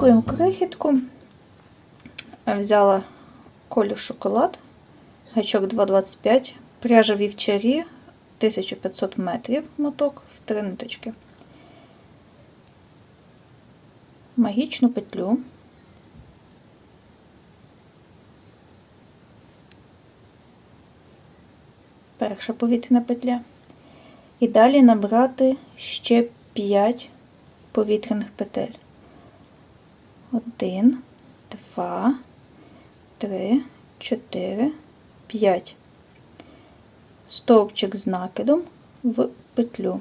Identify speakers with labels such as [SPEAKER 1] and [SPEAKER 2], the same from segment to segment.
[SPEAKER 1] Гачкуємо крихітку. Взяла колір шоколад, гачок 2,25, пряжа вівчарі 1500 метрів моток в три ниточки. Магічну петлю. Перша повітряна петля. І далі набрати ще 5 повітряних петель. Один, два, три, чотири, п'ять. Стовпчик з накидом в петлю.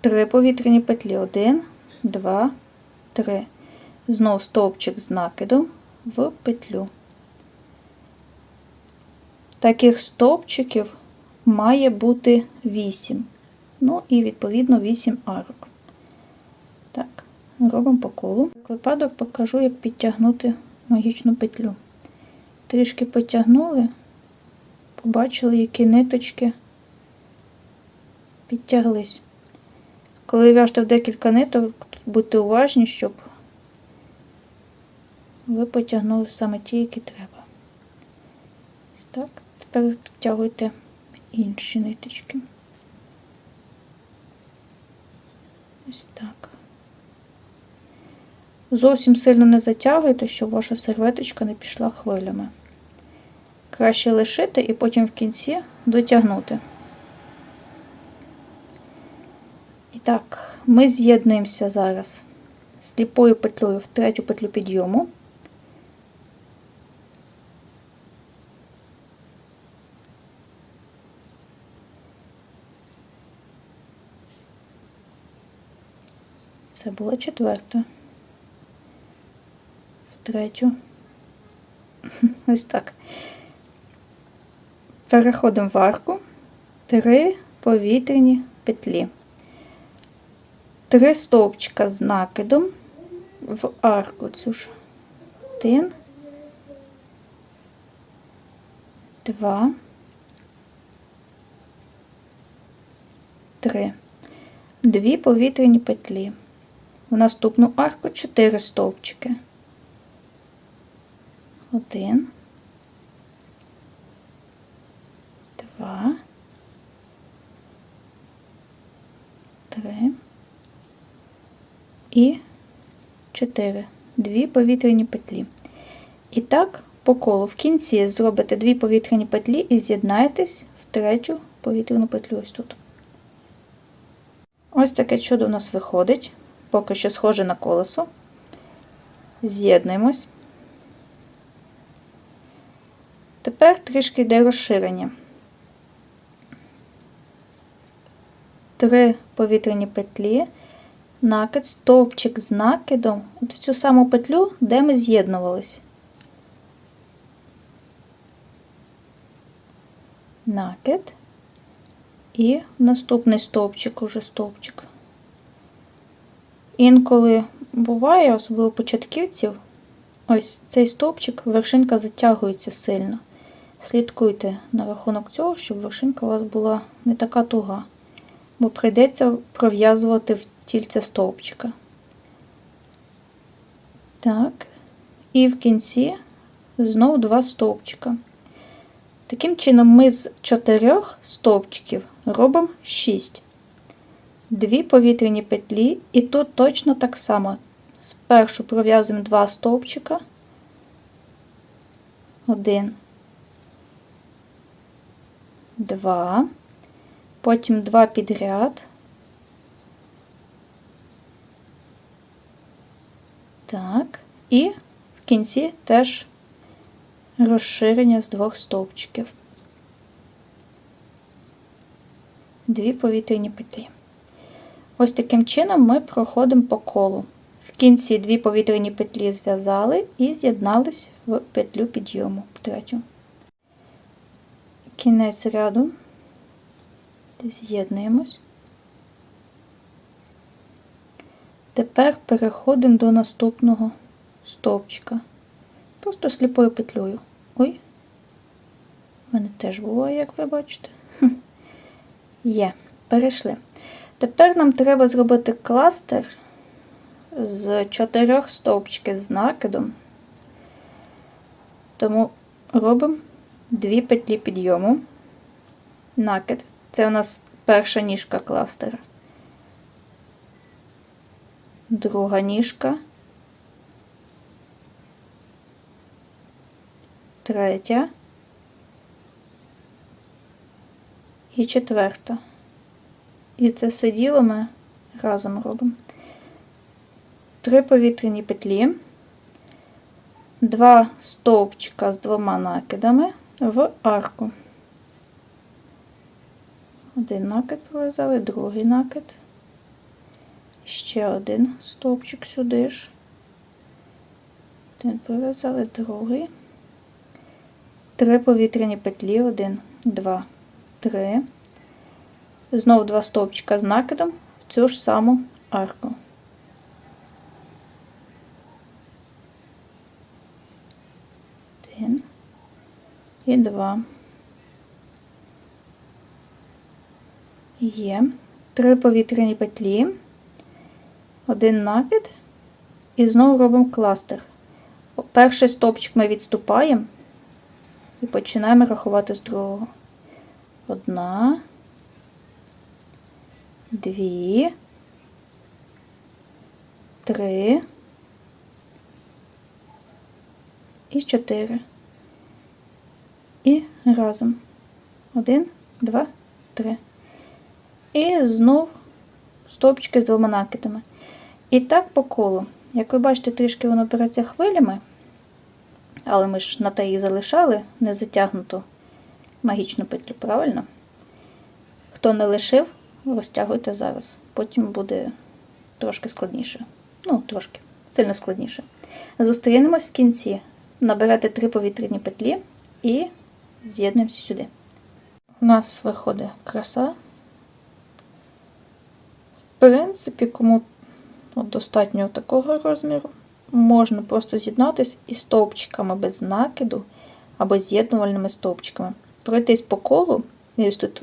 [SPEAKER 1] Три повітряні петлі. Один, два, три. Знов стовпчик з накидом в петлю. Таких стовпчиків має бути 8. Ну і відповідно 8 арок. Так, робимо по колу. В випадок покажу, як підтягнути магічну петлю. Трішки потягнули, побачили, які ниточки підтяглись. Коли в'яжете в декілька ниток, будьте уважні, щоб ви потягнули саме ті, які треба. Так. Тепер підтягуйте інші ниточки. Ось так. Зовсім сильно не затягуйте, щоб ваша серветочка не пішла хвилями. Краще лишити і потім в кінці дотягнути. І так, ми з'єднуємося зараз сліпою петлею в третю петлю підйому. Це була четверта. В третю. Ось так. Переходимо в арку. Три повітряні петлі. Три стовпчика з накидом в арку цю ж. Один. Два. Три. Дві повітряні петлі. В наступну арку 4 стовпчики. Один, два, три і чотири. Дві повітряні петлі. І так, по колу в кінці зробите дві повітряні петлі і з'єднаєтесь в третю повітряну петлю ось тут. Ось таке чудо у нас виходить поки що схоже на колесо. З'єднуємось. Тепер трішки йде розширення. Три повітряні петлі, накид, стовпчик з накидом в цю саму петлю, де ми з'єднувались. Накид і наступний стовпчик, уже стовпчик. Інколи буває, особливо початківців, ось цей стовпчик, вершинка затягується сильно. Слідкуйте на рахунок цього, щоб вершинка у вас була не така туга, бо прийдеться пров'язувати в тільце стовпчика. Так, і в кінці знову два стовпчика. Таким чином, ми з чотирьох стовпчиків робимо шість. Дві повітряні петлі, і тут точно так само. Спершу пров'язуємо два стовпчика, 1, 2, потім два підряд. Так, і в кінці теж розширення з двох стовпчиків. Дві повітряні петлі. Ось таким чином ми проходимо по колу. В кінці дві повітряні петлі зв'язали і з'єднались в петлю підйому третю. Кінець ряду з'єднуємось. Тепер переходимо до наступного стовпчика. Просто сліпою петлею. Ой, в мене теж буває, як ви бачите. Є, перейшли. Тепер нам треба зробити кластер з чотирьох стовпчиків з накидом. Тому робимо дві петлі підйому. Накид. Це у нас перша ніжка кластера. Друга ніжка. Третя. І четверта. І це все діло ми разом робимо. Три повітряні петлі, два стовпчика з двома накидами в арку. Один накид пров'язали, другий накид. Ще один стовпчик сюди ж. Один пров'язали, другий. Три повітряні петлі, один, два, три. Знову два стовпчика з накидом в цю ж саму арку. Один і два. Є. Три повітряні петлі, один накид і знову робимо кластер. Перший стовпчик ми відступаємо і починаємо рахувати з другого. Одна, дві, три і чотири. І разом. Один, два, три. І знов стовпчики з двома накидами. І так по колу. Як ви бачите, трішки воно береться хвилями, але ми ж на те її залишали, не затягнуту магічну петлю, правильно? Хто не лишив, розтягуйте зараз. Потім буде трошки складніше. Ну, трошки, сильно складніше. Зустрінемось в кінці. Наберете три повітряні петлі і з'єднуємося сюди. У нас виходить краса. В принципі, кому достатньо такого розміру, можна просто з'єднатися із стовпчиками без накиду або з'єднувальними стовпчиками. Пройтись по колу і ось тут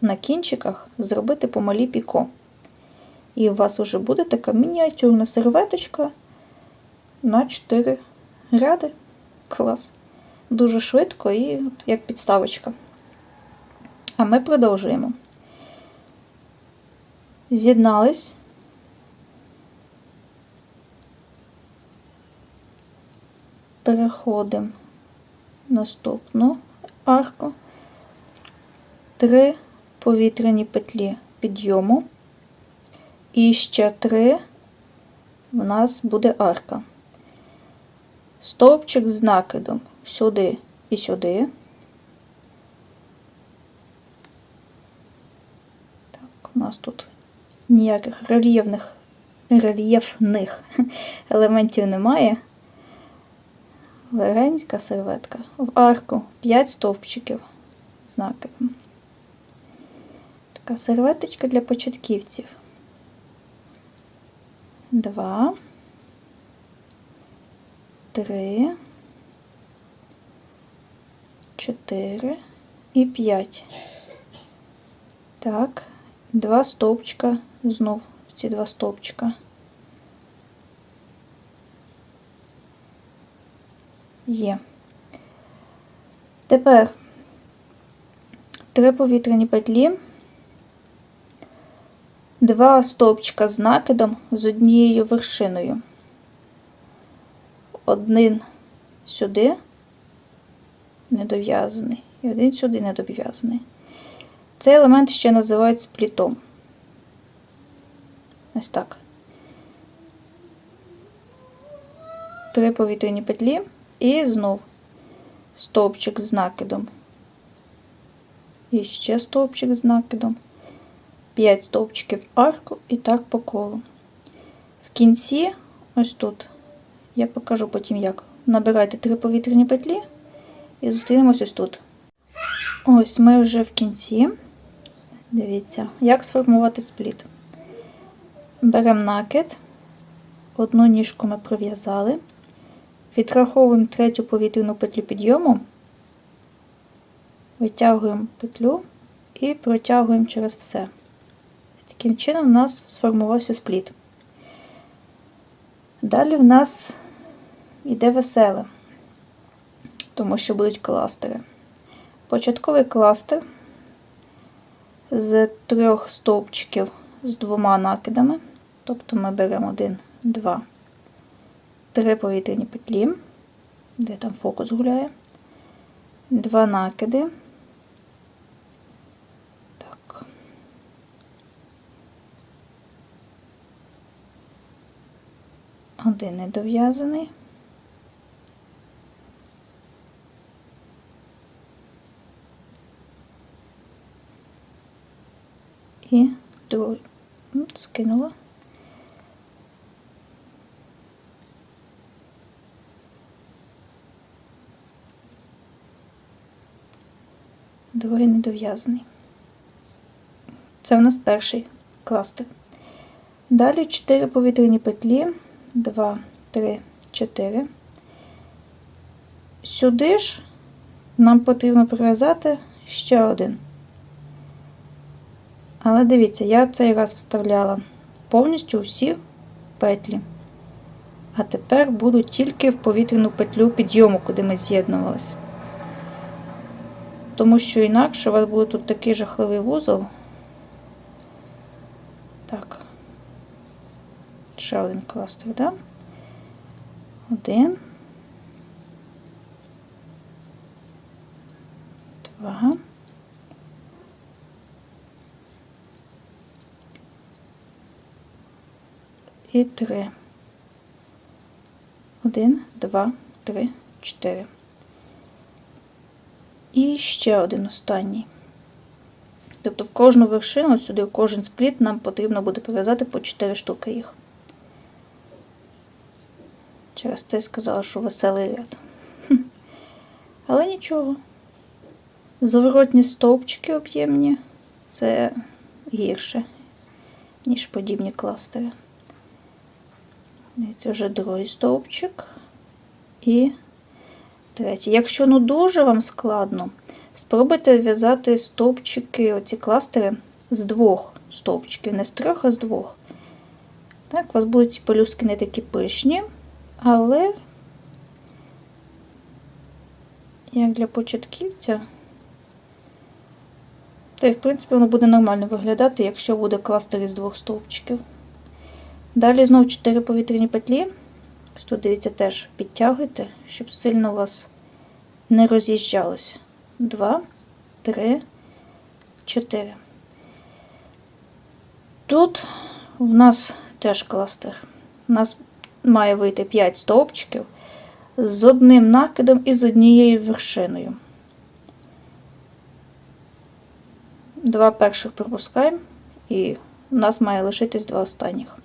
[SPEAKER 1] на кінчиках зробити помалі піко. І у вас вже буде така мініатюрна серветочка на 4 ряди. Клас. Дуже швидко і от як підставочка. А ми продовжуємо. З'єднались. Переходимо наступну арку. Три повітряні петлі підйому. І ще три в нас буде арка. Стовпчик з накидом сюди і сюди. Так, у нас тут ніяких рельєфних, рельєфних елементів немає. Легенька серветка. В арку 5 стовпчиків з накидом. Така серветочка для початківців. Два, три, чотири і п'ять. Так, два стовпчика знов в ці два стовпчика. Є. Тепер три повітряні петлі, два стовпчика з накидом з однією вершиною. Один сюди недов'язаний, і один сюди недов'язаний. Цей елемент ще називають сплітом. Ось так. Три повітряні петлі. І знов стовпчик з накидом. І ще стовпчик з накидом. 5 стовпчиків арку і так по колу. В кінці, ось тут, я покажу потім як. Набирайте три повітряні петлі і зустрінемось ось тут. Ось ми вже в кінці. Дивіться, як сформувати спліт. Беремо накид, одну ніжку ми пров'язали. Відраховуємо третю повітряну петлю підйому, витягуємо петлю і протягуємо через все. Таким чином у нас сформувався спліт. Далі в нас йде веселе, тому що будуть кластери. Початковий кластер з трьох стовпчиків з двома накидами. Тобто ми беремо один, два, три повітряні петлі, де там фокус гуляє, два накиди. Один недов'язаний. І другий. Скинула. Другий недов'язаний. Це у нас перший кластер. Далі 4 повітряні петлі. 2, 3, 4. Сюди ж нам потрібно прив'язати ще один. Але дивіться, я цей раз вставляла повністю усі петлі. А тепер буду тільки в повітряну петлю підйому, куди ми з'єднувалися. Тому що інакше у вас буде тут такий жахливий вузол. Так. Ще один кластер, да? Один. Два. І три. Один, два, три, чотири. І ще один останній. Тобто в кожну вершину, сюди в кожен спліт нам потрібно буде пов'язати по 4 штуки їх. Через те сказала, що веселий ряд. Але нічого. Заворотні стовпчики об'ємні це гірше, ніж подібні кластери. Це вже другий стовпчик і третій. Якщо ну дуже вам складно, спробуйте в'язати стовпчики, оці кластери з двох стовпчиків, не з трьох, а з двох. Так, у вас будуть пелюстки не такі пишні, але, як для початківця, то і, в принципі, воно буде нормально виглядати, якщо буде кластер із двох стовпчиків. Далі знову 4 повітряні петлі. Тут, дивіться, теж підтягуйте, щоб сильно у вас не роз'їжджалося. 2, 3, 4. Тут в нас теж кластер. У нас має вийти 5 стовпчиків з одним накидом і з однією вершиною. Два перших пропускаємо, і у нас має лишитись два останніх.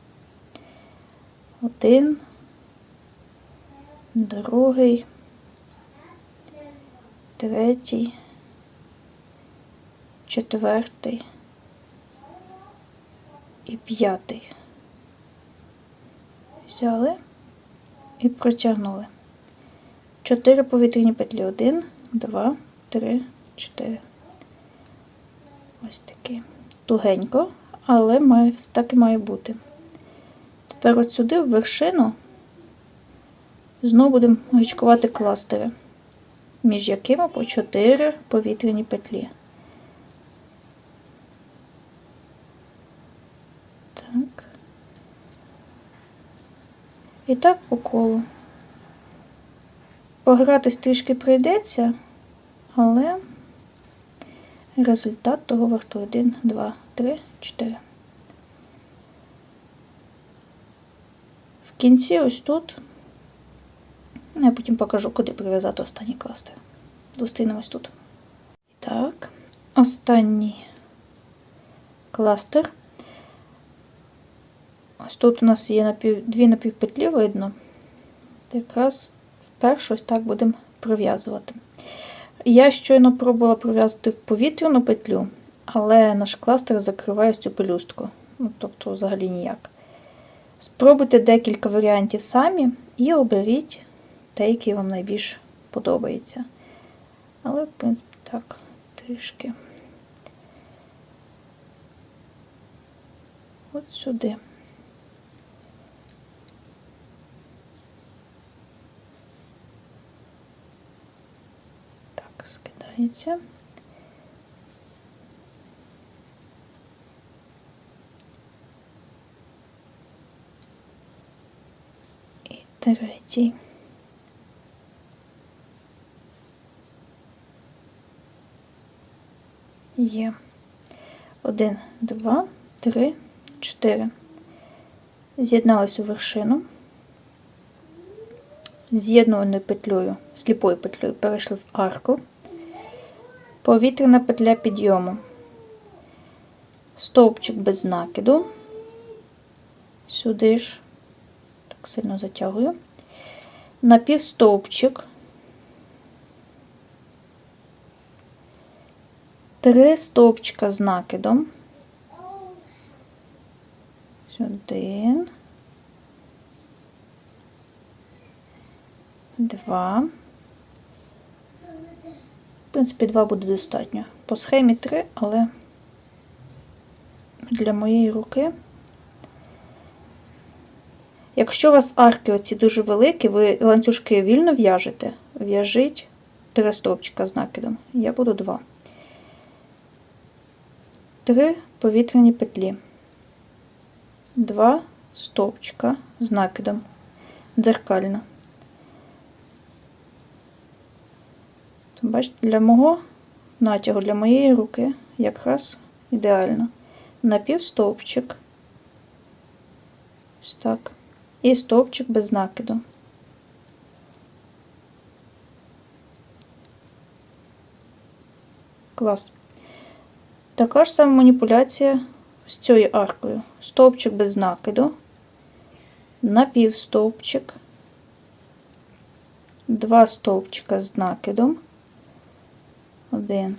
[SPEAKER 1] Один, другий, третій, четвертий і п'ятий. Взяли і протягнули. Чотири повітряні петлі. Один, два, три, чотири. Ось такі. Тугенько, але має, так і має бути. Тепер от сюди в вершину знову будемо гачкувати кластери, між якими по 4 повітряні петлі. Так. І так по колу. Погратись трішки прийдеться, але результат того вартує 1, 2, 3, 4. В кінці ось тут. Я потім покажу, куди прив'язати останній кластер. Зустрінемось тут. Так, останній кластер. Ось тут у нас є напів, дві напівпетлі, видно. Якраз вперше ось так будемо пров'язувати. Я щойно пробувала пров'язувати в повітряну петлю, але наш кластер закриває цю пелюстку. Ну, тобто, взагалі ніяк. Спробуйте декілька варіантів самі і оберіть те, який вам найбільш подобається. Але, в принципі, так, трішки. от сюди. Так, скидається. І третій. Є. Один, два, три, чотири. З'єдналися у вершину. З'єднуваною петлею, сліпою петлею перейшли в арку. Повітряна петля підйому. Стовпчик без накиду. Сюди ж, так сильно затягую. Напівстовпчик. Три стовпчика з накидом. Один. Два. В принципі, два буде достатньо. По схемі три, але для моєї руки. Якщо у вас арки оці дуже великі, ви ланцюжки вільно в'яжете, в'яжіть три стовпчика з накидом. Я буду два. Три повітряні петлі. Два стовпчика з накидом. Дзеркально. Бачите, для мого натягу, для моєї руки якраз ідеально. Напівстовпчик. Ось так. І стовпчик без накиду. Клас. Така ж сама маніпуляція з цією аркою. Стовпчик без накиду, напівстовпчик, два стовпчика з накидом, один,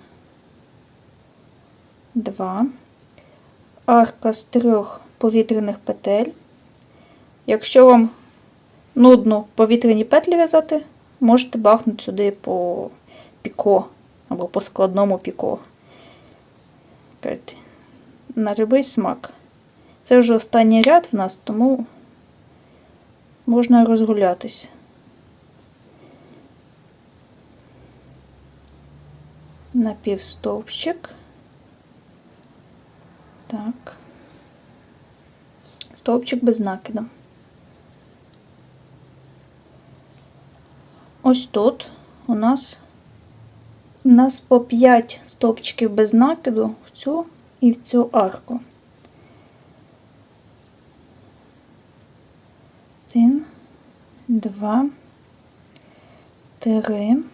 [SPEAKER 1] два, арка з трьох повітряних петель. Якщо вам нудно повітряні петлі в'язати, можете бахнути сюди по піко або по складному піко. На любий смак. Це вже останній ряд в нас, тому можна розгулятись. Напівстовпчик. Так. Стовпчик без накиду. Ось тут у нас у нас по 5 стовпчиків без накиду в цю і в цю арку. Один, два, три,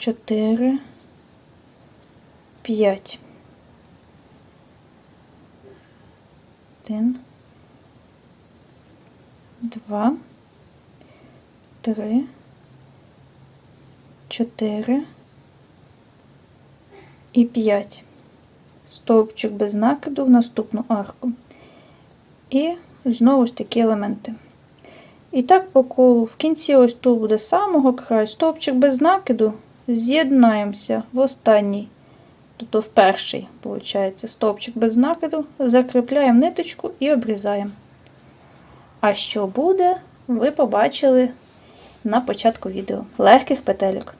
[SPEAKER 1] чотири, п'ять. Один, два, три, чотири і 5. Стовпчик без накиду в наступну арку. І знову ж такі елементи. І так по колу. В кінці ось тут буде самого краю стовпчик без накиду. З'єднаємося в останній, тобто в перший, виходить, стовпчик без накиду, закріпляємо ниточку і обрізаємо. А що буде, ви побачили на початку відео. Легких петельок.